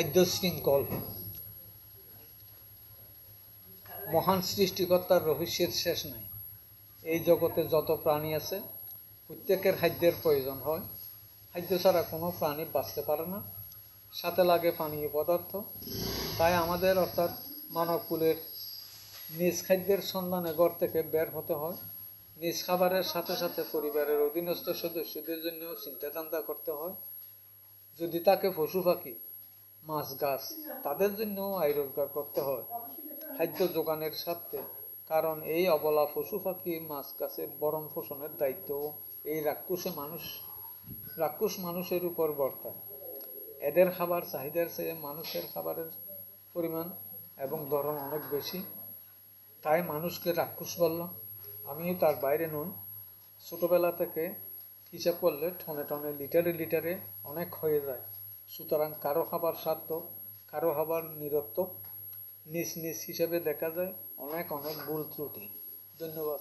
খাদ্য শৃঙ্খল মহান সৃষ্টিকর্তার রহস্যের শেষ নাই। এই জগতে যত প্রাণী আছে, প্রত্যেকের খাদ্যের প্রয়োজন হয়। খাদ্য ছাড়া কোনো প্রাণী বাঁচতে পারে না। সাথে লাগে পানীয় পদার্থ। তাই আমাদের অর্থাৎ মানবকুলের নিজ খাদ্যের সন্ধানে ঘর থেকে বের হতে হয়। নিজ খাবারের সাথে সাথে পরিবারের অধীনস্থ সদস্যদের জন্য চিন্তা চান্দা করতে হয়। যদি তাকে পশু পাখি মাছ, গাছ, তাদের জন্য আয় রোজগার করতে হয়। খাদ্য যোগানের স্বার্থে, কারণ এই অবলা পশু পাখি মাছ, গাছের বরণ পোষণের দায়িত্ব এই রাক্ষসে মানুষ, রাক্ষস মানুষের উপর বর্তায়। এদের খাবার চাহিদার চেয়ে মানুষের খাবারের পরিমাণ এবং ধরন অনেক বেশি। তাই মানুষকে রাক্ষস বললাম। আমিও তার বাইরে নই। ছোটোবেলা থেকে হিসাব করলে টনে টনে লিটারে লিটারে অনেক হয়ে যায়। সুতরাং কারও খাবার স্বার্থ কারও খাবার নিরত্ব নিজ নিজ হিসেবে দেখা যায় অনেক অনেক ভুল ত্রুটি। ধন্যবাদ।